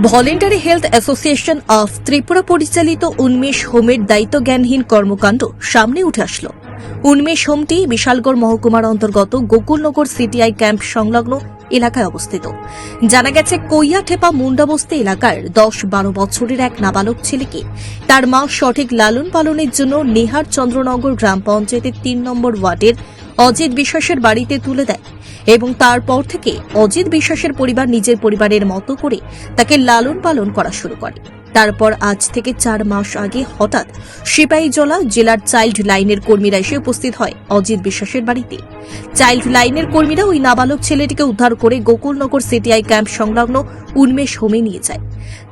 Voluntary health association of Tripura পরিচালিত উন্মেষ হোমের দায়িত্ব জ্ঞানহীন কর্মকাণ্ড সামনে উঠে আসলো। উন্মেষ হোমটি বিশালগড় মহকুমার অন্তর্গত গোকুলনগর সিটিআই ক্যাম্প সংলগ্ন এলাকায় অবস্থিত। জানা গেছে, কৈয়াঠেপা মুন্ডাবস্তি এলাকার দশ বারো বছরের এক নাবালক ছেলেকে তার মা সঠিক লালন পালনের জন্য নেহার চন্দ্রনগর গ্রাম পঞ্চায়েতের তিন নম্বর ওয়ার্ডের অজিত বিশ্বাসের বাড়িতে তুলে দেয়। এবং তারপর থেকে অজিত বিশ্বাসের পরিবার নিজের পরিবারের মতো করে তাকে লালন পালন করা শুরু করে। তারপর আজ থেকে চার মাস আগে হঠাৎ সিপাহীজলা জেলার চাইল্ড লাইনের কর্মীরা এসে উপস্থিত হয় অজিত বিশ্বাসের বাড়িতে। চাইল্ড লাইনের কর্মীরা ওই নাবালক ছেলেটিকে উদ্ধার করে গোকুলনগর সিটিআই ক্যাম্প সংলগ্ন উন্মেষ হোমে নিয়ে যায়।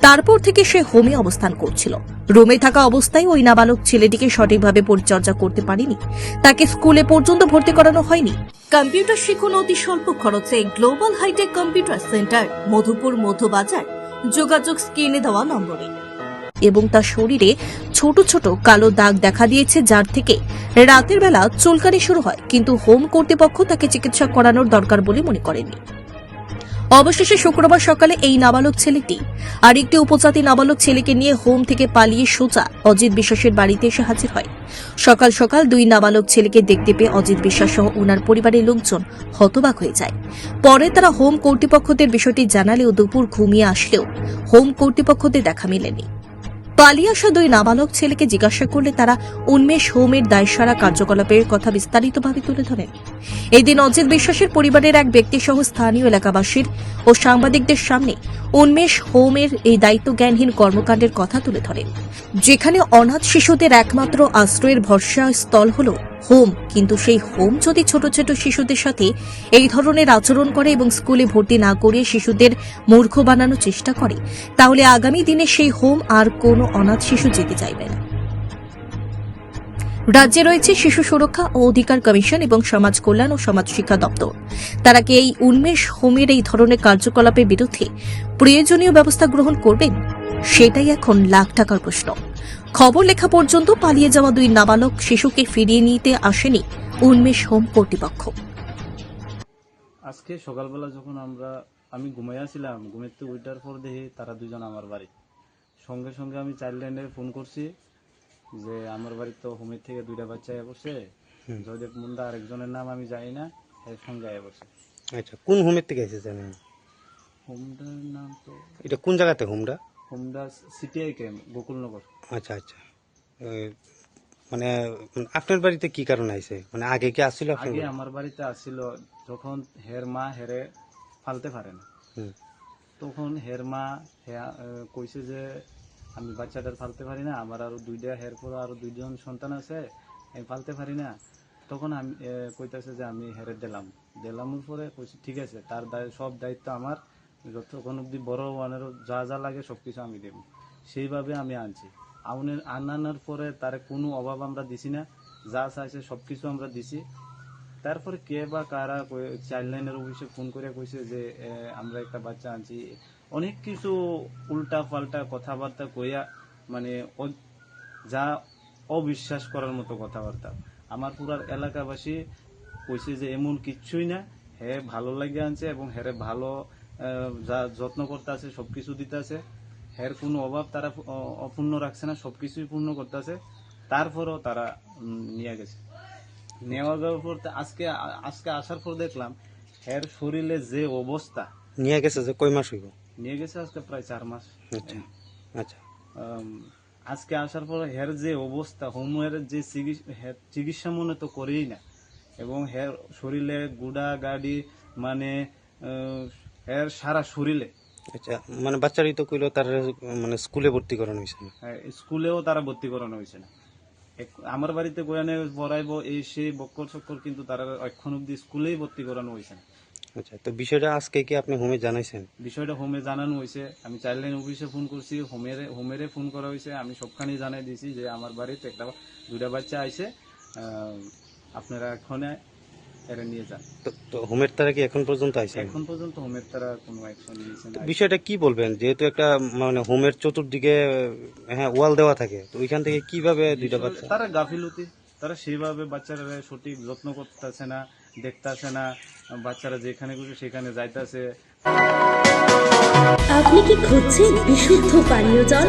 তারপর থেকে সে হোমে অবস্থান করছিল। রুমে থাকা অবস্থায় ওই নাবালক ছেলেটিকে সঠিকভাবে পরিচর্যা করতে পারেনি। তাকে স্কুলে পর্যন্ত ভর্তি করানো হয়নি। কম্পিউটার শিখুন অতি স্বল্প খরচে global hitech computer center, Madhupur Madhubazar যোগাযোগ স্ক্রিনে দেওয়া নম্বরে। এবং তার শরীরে ছোট ছোট কালো দাগ দেখা দিয়েছে, যার থেকে রাতের বেলা চুলকানি শুরু হয়। কিন্তু হোম কর্তৃপক্ষ তাকে চিকিৎসা করানোর দরকার বলে মনে করেননি অবশেষে শুক্রবার সকালে এই নাবালক ছেলেটি আর একটি উপজাতি নাবালক ছেলেকে নিয়ে হোম থেকে পালিয়ে সোজা অজিত বিশ্বাসের বাড়িতে এসে হাজির হয়। সকাল সকাল দুই নাবালক ছেলেকে দেখতে পেয়ে অজিত বিশ্বাস সহ ওনার পরিবারের লোকজন হতবাক হয়ে যায়। পরে তারা হোম কর্তৃপক্ষদের বিষয়টি জানালেও দুপুর ঘুমিয়ে আসলেও হোম কর্তৃপক্ষদের দেখা মেলেনি। পালিয়ে আসা দুই নাবালক ছেলেকে জিজ্ঞাসা করলে তারা উন্মেষ হোমের দায়সারা কার্যকলাপের কথা বিস্তারিতভাবে তুলে ধরেন। এদিন অজিত বিশ্বাসের পরিবারের এক ব্যক্তি সহ স্থানীয় এলাকাবাসীর ও সাংবাদিকদের সামনে উন্মেষ হোমের এই দায়িত্বজ্ঞানহীন কর্মকাণ্ডের কথা তুলে ধরেন। যেখানে অনাথ শিশুদের একমাত্র আশ্রয়ের ভরসা স্থল হল হোম। কিন্তু সেই হোম যদি ছোট ছোট শিশুদের সাথে এই ধরনের আচরণ করে এবং স্কুলে ভর্তি না করিয়ে শিশুদের মূর্খ বানানোর চেষ্টা করে, তাহলে আগামী দিনে সেই হোম আর কোনো অনাথ শিশু যেতে চাইবে না। রাজ্যে রয়েছে শিশু সুরক্ষা ও অধিকার কমিশন এবং সমাজ কল্যাণ ও সমাজ শিক্ষা দপ্তর। তারা কি এই উন্মেষ হোমের এই ধরনের কার্যকলাপের বিরুদ্ধে প্রয়োজনীয় ব্যবস্থা গ্রহণ করবেন? সেটাই এখন লাখ টাকার প্রশ্ন। খবর লেখা পর্যন্ত পালিয়ে যাওয়া দুই নাবালক শিশুকে ফিরিয়ে নিতে আসেনি উন্মেষ হোম কর্তৃপক্ষ। আজকে সকালবেলা যখন আমরা আমি ঘুমাইয়াছিলাম ঘুমের তো ওইটার পর দেখি তারা দুজন আমার বাড়ি। সঙ্গে সঙ্গে আমি চাইল্ড লাইনে ফোন করছি যে আমার বাড়ির তো হোমের থেকে দুইটা বাচ্চা আয়া বসে জয়দেব মুন্ডা আরেকজনের নাম আমি জানি না এর সঙ্গে আয়া বসে আচ্ছা কোন হোমের থেকে এসেছে জানেন হোমটার নাম তো এটা কোন জায়গাতে হোমটা? হোমডা সিটিআই ক্যাম্প গোকুলনগর। আচ্ছা আচ্ছা। মানে আপনার বাড়িতে কি কারণ আইছে? মানে আগে কি আসছিল আগে আমার বাড়িতে আসছিল যখন হের মা হেরে ফালতে পারে না। তখন হের মা কইছে যে আমি বাচ্চাটার ফালতে পারি না আমার আরও দুইটা হের পর আরও দুইজন সন্তান আছে আমি ফালতে পারি না। তখন আমি কইতাছে যে আমি হেরে দিলাম। দিলামের পরে কইছে ঠিক আছে তার দায়- সব দায়িত্ব আমার। যতক্ষণ অব্দি বড় ওয়ানের যা যা লাগে সবকিছু আমি দেব। সেইভাবে আমি আনছি। আউনের আনানোর পরে তার কোনো অভাব আমরা দিছি না। যা চাইছে সব কিছু আমরা দিছি। তারপরে কে বা কারা চাইল্ড লাইনের অফিসে ফোন করে কইছে যে আমরা একটা বাচ্চা আনছি। অনেক কিছু উল্টা পাল্টা কথাবার্তা কইয়া মানে যা অবিশ্বাস করার মতো কথাবার্তা। আমার পুরার এলাকাবাসী কইছে যে, এমন কিচ্ছুই না। হে ভালো লাগে আনছে এবং হেরে ভালো যা যত্ন করতে আছে সব কিছু দিতে আছে হের কোনো অভাব তারা অপূর্ণ রাখছে না সব কিছুই পূর্ণ করতে আছে তারপরেও তারা নিয়ে গেছে। নেওয়া যাওয়ার পর আজকে আজকে আসার পর দেখলাম এর শরীরে যে অবস্থা। নিয়ে গেছে যে কয় মাস হইব? নিয়ে গেছে আজকে প্রায় চার মাস। আচ্ছা আচ্ছা। আজকে আসার পর হের যে অবস্থা হোমের যে চিকিৎসা চিকিৎসা মনে তো করেই না। এবং হের শরীরে গুড়া গাড়ি মানে হের সারা শরীরে। আচ্ছা মানে বাচ্চারই তো কইলো তার মানে স্কুলে ভর্তি করানো হয়েছে না? হ্যাঁ, স্কুলেও তারা ভর্তি করানো হয়েছে না। আমার বাড়িতে গোয়ানে পড়াইবো এই সেই বক্কর চক্কর কিন্তু তারা এখন অব্দি স্কুলেই ভর্তি করানো হয়েছে না। আচ্ছা তো বিষয়টা আজকে কি আপনি হোমে জানাইছেন? বিষয়টা হোমে জানানো হয়েছে আমি চাইল্ড লাইন অফিসে ফোন করছি হোমেরে হোমেরে ফোন করা হয়েছে আমি সবখানে জানাই দিয়েছি যে আমার বাড়িতে একটা দুটা বাচ্চা আইছে। আপনারা এখন নিয়ে যান। তো তো হোমের তারা কি এখন পর্যন্ত আইছে? এখন পর্যন্ত হোমের তারা কোনো অ্যাকশন নিয়েছে না। বিষয়টা কি বলবেন? যেহেতু একটা মানে হোমের চতুর্দিকে হ্যাঁ ওয়াল দেওয়া থাকে তো ওইখান থেকে কীভাবে দুইটা বাচ্চা? তারা গাফিলতি। তারা সেইভাবে বাচ্চারা সঠিক যত্ন করতেছে না দেখতাছে না বাচ্চারা যেখানে খুশি সেখানে যাইতাছে। আপনি কি খুঁজছেন বিশুদ্ধ পানীয় জল?